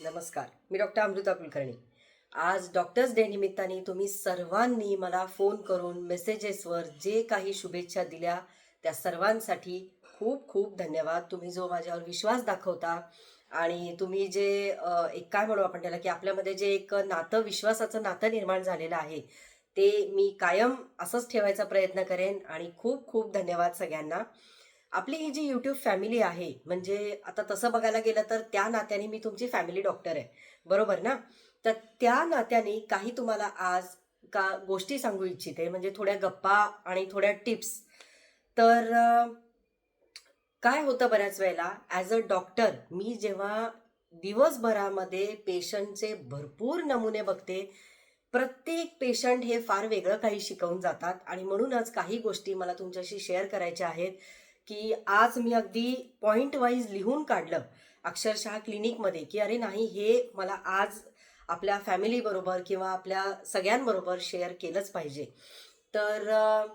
नमस्कार मी डॉक्टर अमृता कुलकर्णी. आज doctors day निमित्ताने तुम्ही सर्वांनी मला फोन करून मेसेजेसवर जे काही शुभेच्छा दिल्या त्या सर्वांसाठी खूप खूप धन्यवाद. तुम्ही जो माझ्यावर विश्वास दाखवता आणि तुम्ही जे एक काय म्हणू आपण त्याला की आपल्यामध्ये जे एक नातं विश्वासाचं नातं निर्माण झालेलं आहे ते मी कायम असंच ठेवायचा प्रयत्न करेन आणि खूप खूप धन्यवाद सगळ्यांना. आपली ही जी यूट्यूब फॅमिली आहे म्हणजे आता तसं बघायला गेलं तर त्या नात्याने मी तुमची फॅमिली डॉक्टर आहे. बरोबर ना? तर त्या नात्याने काही तुम्हाला आज का गोष्टी सांगू इच्छिते म्हणजे थोड्या गप्पा आणि थोड्या टिप्स तर काय होतं बऱ्याच वेळेला ॲज अ डॉक्टर मी जेव्हा दिवसभरामध्ये पेशंटचे भरपूर नमुने बघते प्रत्येक पेशंट हे फार वेगळं काही शिकवून जातात. आणि म्हणूनच काही गोष्टी मला तुमच्याशी शेअर करायच्या आहेत. की आज मी अगदी पॉईंट वाईज लिहून काढलं अक्षरशः क्लिनिकमध्ये की अरे नाही हे मला आज आपल्या फॅमिलीबरोबर किंवा आपल्या सगळ्यांबरोबर शेअर केलंच पाहिजे. तर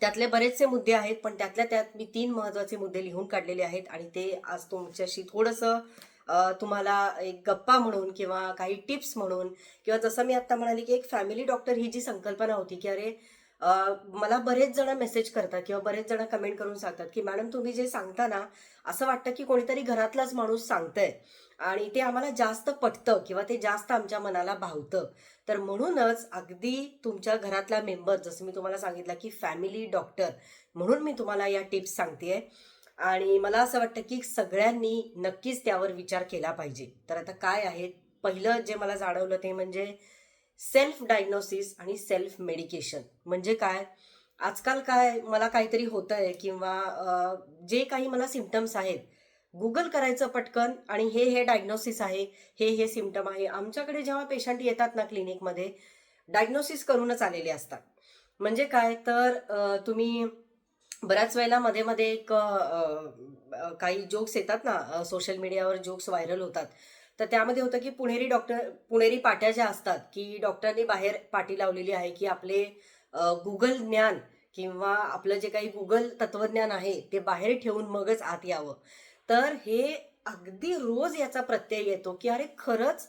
त्यातले बरेचसे मुद्दे आहेत पण त्यातल्या त्यात मी तीन महत्त्वाचे मुद्दे लिहून काढलेले आहेत आणि ते आज तुमच्याशी थोडंसं तुम्हाला एक गप्पा म्हणून किंवा काही टिप्स म्हणून किंवा जसं मी आत्ता म्हणाले की एक फॅमिली डॉक्टर ही जी संकल्पना होती की अरे मला बरेच जण मेसेज करतात किंवा बरेच जण कमेंट करून सांगतात की मॅडम तुम्ही जे सांगता ना असं वाटतं की कोणीतरी घरातलाच माणूस सांगतंय आणि ते आम्हाला जास्त पटतं किंवा ते जास्त आमच्या मनाला भावतं. तर म्हणूनच अगदी तुमच्या घरातला मेंबर जसं मी तुम्हाला सांगितलं की फॅमिली डॉक्टर म्हणून मी तुम्हाला या टिप्स सांगते आणि मला असं वाटतं की सगळ्यांनी नक्कीच त्यावर विचार केला पाहिजे. तर आता काय आहे? पहिलं जे मला जाणवलं ते म्हणजे सेल्फ डायग्नोसिस आणि सेल्फ मेडिकेशन. म्हणजे काय? आजकाल काय मला काहीतरी होतंय किंवा जे काही मला सिमटम्स आहेत गुगल करायचं पटकन आणि हे हे डायग्नोसिस आहे हे हे सिमटम आहे. आमच्याकडे जेव्हा पेशंट येतात ना क्लिनिकमध्ये डायग्नोसिस करूनच आलेले असतात. म्हणजे काय? तर तुम्ही बऱ्याच वेळेला मध्ये मध्ये एक काही जोक्स येतात ना सोशल मीडियावर जोक्स व्हायरल होतात. तर त्यामध्ये होतं की पुणेरी डॉक्टर पुणेरी पाट्या ज्या असतात की डॉक्टरनी बाहेर पाटी लावलेली आहे की आपले गुगल ज्ञान किंवा आपलं जे काही गुगल तत्वज्ञान आहे ते बाहेर ठेवून मगच आत यावं. तर हे अगदी रोज याचा प्रत्यय येतो की अरे खरंच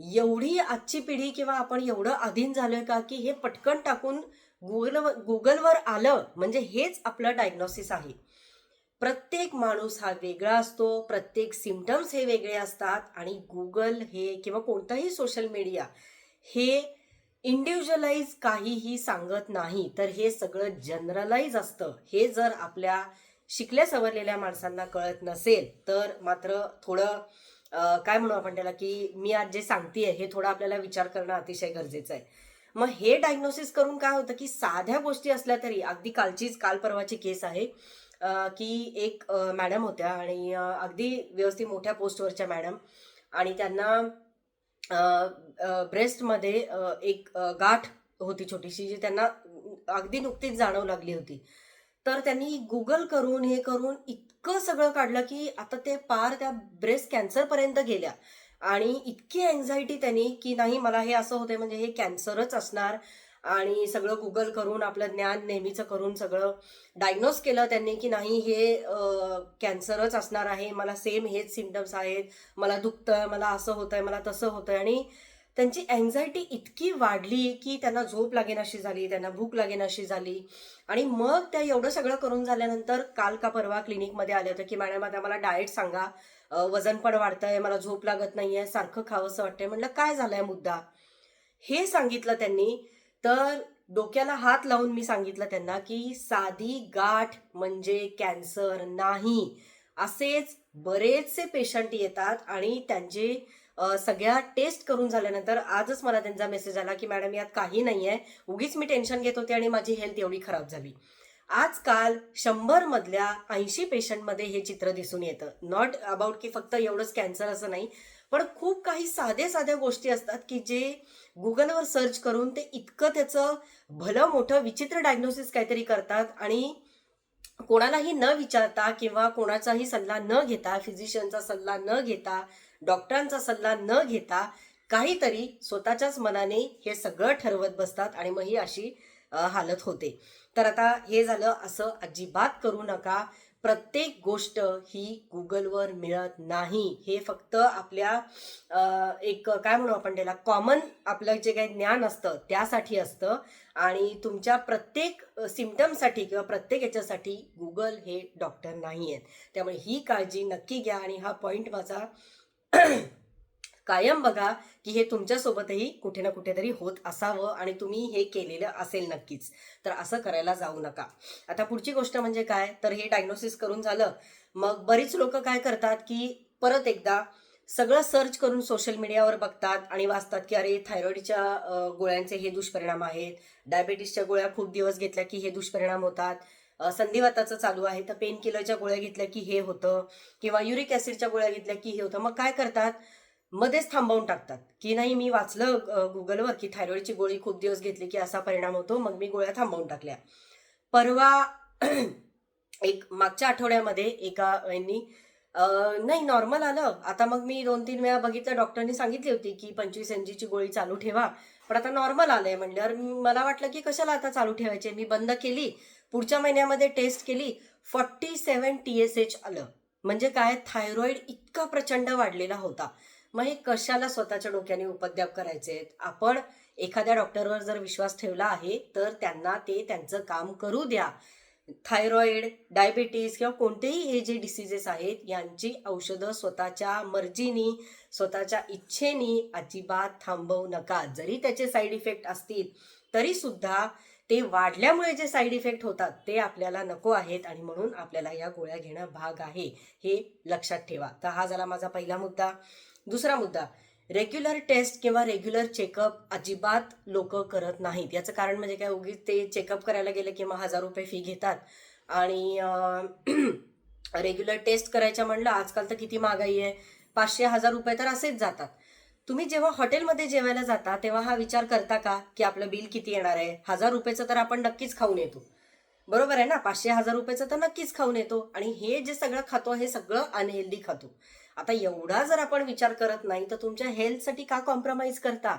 एवढी आजची पिढी किंवा आपण एवढं अधीन झालोय का की हे पटकन टाकून गुगल गुगलवर आलं म्हणजे हेच आपलं डायग्नोसिस आहे. प्रत्येक माणूस हा वेगळा असतो प्रत्येक सिमटम्स हे वेगळे असतात आणि गुगल हे किंवा कोणताही सोशल मीडिया हे इंडिव्हिज्युअलाइज काहीही सांगत नाही. तर हे सगळं जनरलाइज असतं. हे जर आपल्या शिकल्या सवरलेल्या माणसांना कळत नसेल तर मात्र थोडं काय म्हणू आपण त्याला की मी आज जे सांगतेय हे थोडं आपल्याला विचार करणं अतिशय गरजेचं आहे. मग हे डायग्नोसिस करून काय होतं की साध्या गोष्टी असल्या तरी अगदी कालचीच काल परवाची केस आहे. की एक मॅडम होत्या आणि अगदी व्यवस्थित मोठ्या पोस्टवरच्या मॅडम. आणि त्यांना ब्रेस्टमध्ये एक गाठ होती छोटीशी जी त्यांना अगदी नुकतीच जाणवू लागली होती. तर त्यांनी गुगल करून हे करून इतकं सगळं काढलं की आता ते पार त्या ब्रेस्ट कॅन्सरपर्यंत गेल्या. आणि इतकी अँझायटी त्यांनी की नाही मला हे असं होतंय म्हणजे हे कॅन्सरच असणार. आणि सगळं गुगल करून आपलं ज्ञान नेहमीचं करून सगळं डायग्नोज केलं त्यांनी की नाही हे कॅन्सरच असणार आहे. मला सेम हेच सिमटम्स आहेत. मला दुखतंय मला असं होतंय मला तसं होतंय. आणि त्यांची अँझायटी इतकी वाढली की त्यांना झोप लागेनाशी झाली त्यांना भूक लागेनाशी झाली. आणि मग त्या एवढं सगळं करून झाल्यानंतर काल का परवा क्लिनिकमध्ये आले होते की मॅडम आता मला डाएट सांगा. वजन पण वाढतंय मला झोप लागत नाहीये सारखं खावंसं वाटतंय. म्हटलं काय झालंय मुद्दा? हे सांगितलं त्यांनी. तर डोक्याला हात लावून मी सांगितलं त्यांना की साधी गाठ म्हणजे कॅन्सर नाही. असेच बरेचसे पेशंट येतात आणि त्यांचे सगळ्या टेस्ट करून झाल्यानंतर आजच मला त्यांचा मेसेज आला की मॅडम यात काही नाही आहे उगीच मी टेन्शन घेत होते आणि माझी हेल्थ एवढी खराब झाली. आजकाल शंभर मधल्या ऐंशी पेशंटमध्ये हे चित्र दिसून येतं. नॉट अबाउट की फक्त एवढंच कॅन्सर असं नाही पण खूप काही साध्या साध्या गोष्टी असतात की जे गुगलवर सर्च करून ते इतकं त्याचं भलं मोठं विचित्र डायग्नोसिस काहीतरी करतात आणि कोणालाही न विचारता किंवा कोणाचाही सल्ला न घेता फिजिशियनचा सल्ला न घेता डॉक्टरांचा सल्ला न घेता काहीतरी स्वतःच्याच मनाने हे सगळं ठरवत बसतात आणि मग ही अशी हालत होते. तर आता हे झालं असं अजिबात करू नका. प्रत्येक गोष्ट ही गुगलवर मिळत नाही. हे फक्त आपल्या एक काय म्हणू आपण त्याला कॉमन आपलं जे काही ज्ञान असतं त्यासाठी असतं. आणि तुमच्या प्रत्येक सिमटमसाठी किंवा प्रत्येक याच्यासाठी गुगल हे डॉक्टर नाही आहेत त्यामुळे ही काळजी नक्की घ्या आणि हा पॉईंट माझा कायम बघा की हे तुमच्यासोबतही कुठे ना कुठेतरी होत असावं आणि तुम्ही हे केलेलं असेल नक्कीच. तर असं करायला जाऊ नका. आता पुढची गोष्ट म्हणजे काय? तर हे डायग्नोसिस करून झालं. मग बरीच लोक काय करतात की परत एकदा सगळं सर्च करून सोशल मीडियावर बघतात आणि वाचतात की अरे थायरॉईडच्या गोळ्यांचे हे दुष्परिणाम आहेत. डायबेटीसच्या गोळ्या खूप दिवस घेतल्या की हे दुष्परिणाम होतात. संधिवाताचं चालू आहे तर पेन किलरच्या गोळ्या घेतल्या की हे होतं. किंवा युरिक ॲसिडच्या गोळ्या घेतल्या की हे होतं. मग काय करतात? मध्येच थांबवून टाकतात. की नाही मी वाचलं गुगलवर की थायरॉईडची गोळी खूप दिवस घेतली की असा परिणाम होतो मग मी गोळ्या थांबवून टाकल्या. परवा एक मागच्या आठवड्यामध्ये एका यांनी नाही नॉर्मल आलं. आता मग मी दोन तीन वेळा बघितलं डॉक्टरनी सांगितली होती की पंचवीस एम जीची गोळी चालू ठेवा. पण आता नॉर्मल आलंय म्हणल्यावर मला वाटलं की कशाला आता चालू ठेवायचे? मी बंद केली. पुढच्या महिन्यामध्ये टेस्ट केली. Forty seven T S H आलं. म्हणजे काय? थायरॉईड इतका प्रचंड वाढलेला होता. मग हे कशाला स्वतःच्या डोक्याने उपद्याप करायचे आपण एखाद्या डॉक्टरवर जर विश्वास ठेवला आहे तर त्यांना ते त्यांचं काम करू द्या. थायरॉईड डायबिटीस किंवा कोणतेही हे जे डिसिजेस आहेत यांची औषधं स्वतःच्या मर्जीनी स्वतःच्या इच्छेनी अजिबात थांबवू नका. जरी त्याचे साईड इफेक्ट असतील तरी सुद्धा ते वाढल्यामुळे जे साईड इफेक्ट होतात ते आपल्याला नको आहेत आणि म्हणून आपल्याला या गोळ्या घेणं भाग आहे. हे लक्षात ठेवा. तर हा झाला माझा पहिला मुद्दा. दुसरा मुद्दा रेग्युलर टेस्ट किंवा रेग्युलर चेकअप अजिबात लोक करत नाहीत. याचं कारण म्हणजे काय? उगीच ते चेकअप करायला गेले की मग हजार रुपये फी घेतात. आणि रेग्युलर टेस्ट करायच्या म्हणलं आजकाल तर किती महागाई आहे? पाचशे हजार रुपये तर असेच जातात. तुम्ही जेव्हा हॉटेलमध्ये जेवायला जाता तेव्हा हा विचार करता का की आपलं बिल किती येणार आहे? हजार रुपयेचं तर आपण नक्कीच खाऊन येतो. बरोबर आहे ना? पाचशे हजार रुपयेचं तर नक्कीच खाऊन येतो. आणि हे जे सगळं खातो हे सगळं अनहेल्दी खातो. आता एवढा जर आपण विचार करत नाही तर तुमच्या हेल्थसाठी का कॉम्प्रोमाइज करता?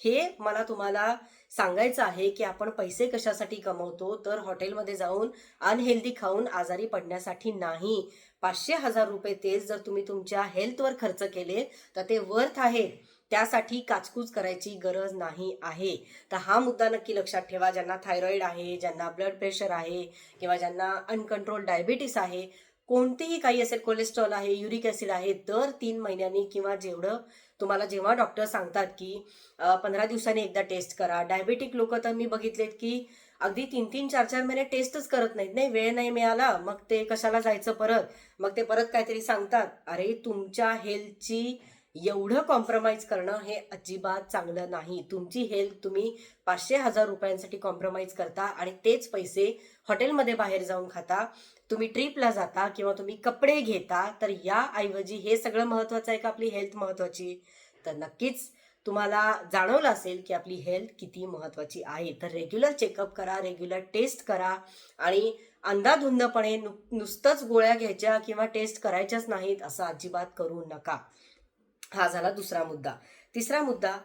हे मला तुम्हाला सांगायचं आहे की आपण पैसे कशासाठी कमवतो? तर हॉटेलमध्ये जाऊन अनहेल्दी खाऊन आजारी पडण्यासाठी नाही. पाचशे हजार रुपये तेच जर तुम्ही तुमच्या हेल्थवर खर्च केले तर ते वर्थ आहे. त्यासाठी काचकूच करायची गरज नाही आहे. तर हा मुद्दा नक्की लक्षात ठेवा. ज्यांना थायरॉईड आहे ज्यांना ब्लड प्रेशर आहे किंवा ज्यांना अनकंट्रोल डायबिटीस आहे कोणतेही काही असेल कोलेस्ट्रॉल आहे युरिक ॲसिड आहे दर तीन महिन्यांनी किंवा जेवढं तुम्हाला जेव्हा डॉक्टर सांगतात की पंधरा दिवसांनी एकदा टेस्ट करा. डायबेटिक लोक तर मी बघितलेत की अगदी तीन तीन चार चार महिने टेस्टच करत नाहीत नाही. वेळ नाही मिळाला मग ते कशाला जायचं परत? मग ते परत काहीतरी सांगतात. अरे तुमच्या हेल्थची एवढं कॉम्प्रोमाइज करणं हे अजिबात चांगलं नाही. तुमची हेल्थ तुम्ही पाचशे हजार रुपयांसाठी कॉम्प्रोमाइज करता आणि तेच पैसे हॉटेलमध्ये बाहेर जाऊन खाता तुम्ही ट्रिपला जाता किंवा तुम्ही कपडे घेता तर याऐवजी हे सगळं महत्वाचं आहे का आपली हेल्थ महत्वाची तर नक्कीच तुम्हाला जाणवलं असेल की आपली हेल्थ किती महत्वाची आहे. तर रेग्युलर चेकअप करा रेग्युलर टेस्ट करा आणि अंधाधुंदपणे नु नुसतंच गोळ्या घ्यायच्या किंवा टेस्ट करायच्याच नाहीत असं अजिबात करू नका. हा झाला दुसरा मुद्दा. तिसरा मुद्दा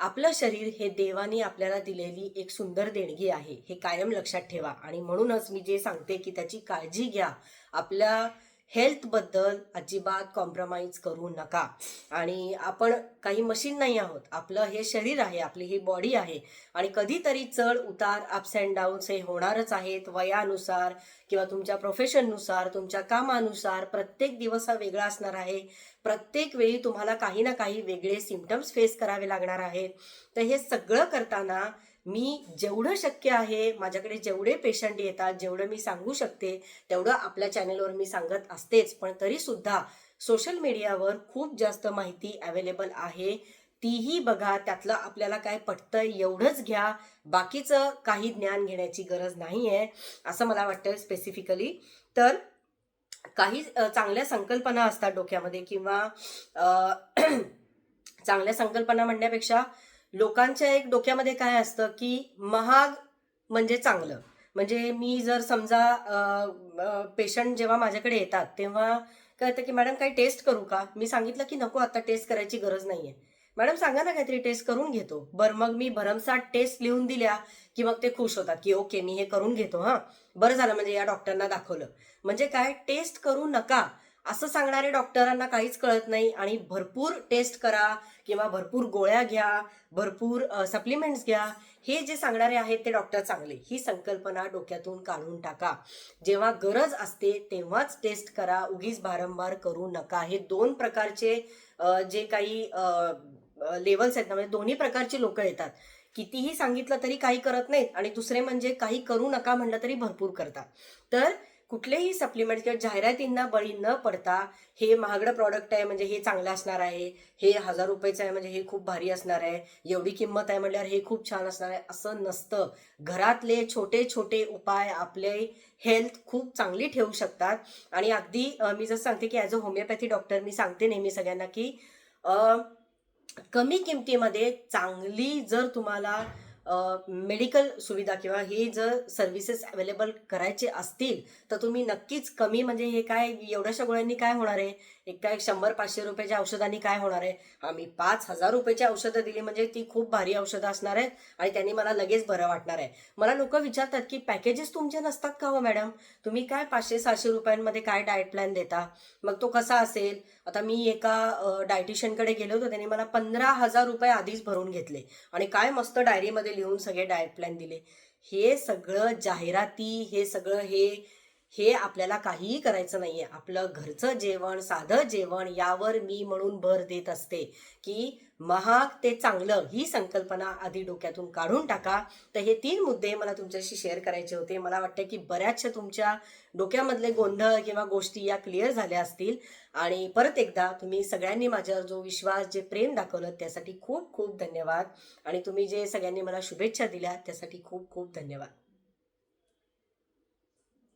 आपलं शरीर हे देवाने आपल्याला दिलेली एक सुंदर देणगी आहे. हे कायम लक्षात ठेवा. आणि म्हणूनच मी जे सांगते की त्याची काळजी घ्या. आपल्या हेल्थबद्दल अजिबात कॉम्प्रोमाइज करू नका. आणि आपण काही मशीन नाही आहोत. आपलं हे शरीर आहे आपली ही बॉडी आहे. आणि कधीतरी चढ उतार अप्स अँड डाऊन्स हे होणारच आहेत. वयानुसार किंवा तुमच्या प्रोफेशननुसार तुमच्या कामानुसार प्रत्येक दिवस हा वेगळा असणार आहे. प्रत्येक वेळी तुम्हाला काही ना काही वेगळे सिमटम्स फेस करावे लागणार आहेत तर हे सगळं करताना मी जेवढं शक्य आहे माझ्याकडे जेवढे पेशंट येतात जेवढं मी सांगू शकते तेवढं आपल्या चॅनेलवर मी सांगत असतेच. पण तरीसुद्धा सोशल मीडियावर खूप जास्त माहिती अवेलेबल आहे. तीही बघा त्यातलं आपल्याला काय पटतं एवढंच घ्या. बाकीचं काही ज्ञान घेण्याची गरज नाही आहे असं मला वाटतं स्पेसिफिकली तर काही चांगल्या संकल्पना असतात डोक्यामध्ये किंवा चांगल्या संकल्पना म्हणण्यापेक्षा लोकांच्या एक डोक्यामध्ये काय असतं की महाग म्हणजे चांगलं. म्हणजे मी जर समजा पेशंट जेव्हा माझ्याकडे येतात तेव्हा काय होतं की मॅडम काही टेस्ट करू का? मी सांगितलं की नको आता टेस्ट करायची गरज नाही आहे मॅडम सांगा ना काहीतरी टेस्ट करून घेतो. बरं मग मी भरमसाठ टेस्ट लिहून दिल्या की मग ते खुश होतात की ओके मी हे करून घेतो हां. बरं झालं म्हणजे या डॉक्टरना दाखवलं. म्हणजे काय? टेस्ट करू नका. असं सांगणारे डॉक्टरांना काहीच कळत नाही. आणि भरपूर टेस्ट करा किंवा भरपूर गोळ्या घ्या भरपूर सप्लिमेंट्स घ्या हे जे सांगणारे आहेत ते डॉक्टर चांगले. ही संकल्पना डोक्यातून काढून टाका. जेव्हा गरज असते तेव्हाच टेस्ट करा. उगीच वारंवार करू नका. हे दोन प्रकारचे जे काही लेवल्स आहेत ना म्हणजे दोन्ही प्रकारची लोक येतात. कितीही सांगितलं तरी काही करत नाहीत आणि दुसरे म्हणजे काही करू नका म्हणलं तरी भरपूर करतात. तर कुठलेही सप्लिमेंट किंवा जाहिरातींना बळी न पडता हे महागडं प्रॉडक्ट आहे म्हणजे हे चांगलं असणार आहे हे हजार रुपयेचं आहे म्हणजे हे खूप भारी असणार आहे एवढी किंमत आहे म्हटल्यावर हे खूप छान असणार आहे असं नसतं. घरातले छोटे छोटे उपाय आपले हेल्थ खूप चांगली ठेवू शकतात. आणि अगदी मी जसं सांगते की ॲज अ होमिओपॅथी डॉक्टर मी सांगते नेहमी सगळ्यांना की कमी किमतीमध्ये चांगली जर तुम्हाला मेडिकल सुविधा किंवा हे जर सर्व्हिसेस अवेलेबल करायचे असतील तर तुम्ही नक्कीच कमी म्हणजे हे काय एवढ्याशा गोळ्यांनी काय होणार आहे? एक शंभर पाचशे रुपयाच्या औषधांनी काय होणार आहे? आम्ही पाच हजार रुपयाची औषधं दिली म्हणजे ती खूप भारी औषधं असणार आहेत आणि त्यांनी मला लगेच बरं वाटणार आहे. मला लोक विचारतात की पॅकेजेस तुमचे नसतात का हो मॅडम तुम्ही काय पाचशे सहाशे रुपयांमध्ये काय डाएट प्लॅन देता? मग तो कसा असेल? आता मी एका डायटिशियनकडे गेलो होतो त्यांनी मला पंधरा हजार रुपये आधीच भरून घेतले आणि काय मस्त डायरीमध्ये लिहून सगळे डाएट प्लॅन दिले. हे सगळं जाहिराती हे सगळं हे हे आपल्याला काहीही करायचं नाहीये. आपलं घरचं जेवण साधं जेवण यावर मी म्हणून भर देत असते की महाग ते चांगलं ही संकल्पना आधी डोक्यातून काढून टाका. तर हे तीन मुद्दे मला तुमच्याशी शेअर करायचे होते. मला वाटतं की बऱ्याचशा तुमच्या डोक्यामधले गोंधळ किंवा गोष्टी या क्लिअर झाल्या असतील. आणि परत एकदा तुम्ही सगळ्यांनी माझ्यावर जो विश्वास जे प्रेम दाखवलं त्यासाठी खूप खूप धन्यवाद. आणि तुम्ही जे सगळ्यांनी मला शुभेच्छा दिल्या त्यासाठी खूप खूप धन्यवाद.